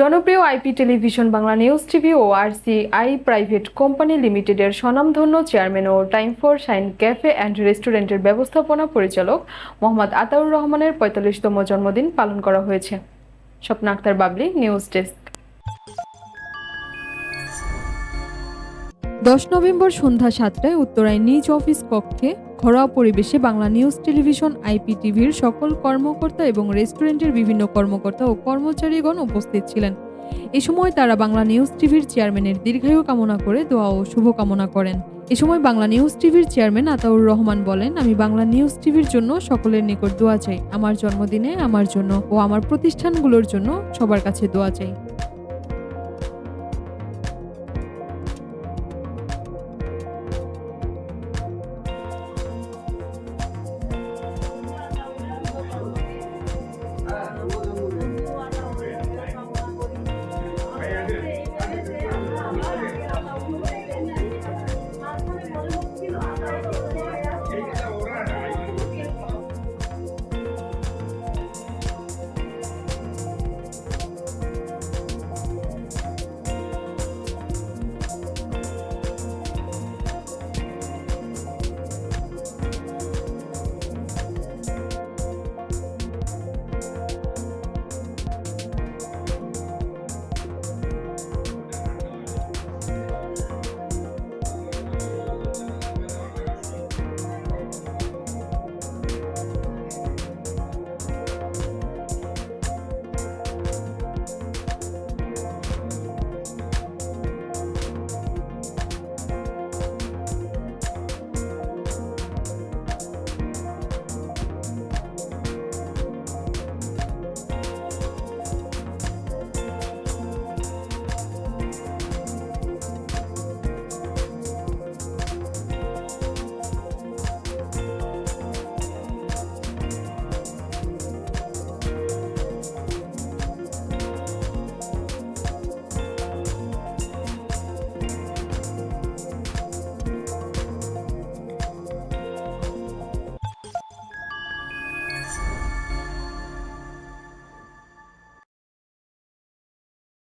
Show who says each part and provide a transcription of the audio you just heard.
Speaker 1: জনপ্রিয় IP television Bangla news TV ও RCI private company লিমিটেডের স্বনামধন্য chairman O time for shine cafe and রেস্টুরেন্টের ব্যবস্থাপনা পরিচালক মোহাম্মদ আতাউর রহমানের পঁয়তাল্লিশতম জন্মদিন পালন করা হয়েছে। Swapna Akter, Babli, news desk. দশ নভেম্বর সন্ধ্যা সাতটায় উত্তরায় নিজ অফিস কক্ষে ঘরোয়া পরিবেশে বাংলা নিউজ টেলিভিশন, আইপিটিভির সকল কর্মকর্তা এবং রেস্টুরেন্টের বিভিন্ন কর্মকর্তা ও কর্মচারীগণ উপস্থিত ছিলেন। এ সময় তারা বাংলা নিউজ টিভির চেয়ারম্যানের দীর্ঘায়ু কামনা করে দোয়া ও শুভকামনা করেন। এ সময় বাংলা নিউজ টিভির চেয়ারম্যান আতাউর রহমান বলেন, আমি বাংলা নিউজ টিভির জন্য সকলের নিকট দোয়া চাই। আমার জন্মদিনে, আমার জন্য ও আমার প্রতিষ্ঠানগুলোর জন্য সবার কাছে দোয়া চাই।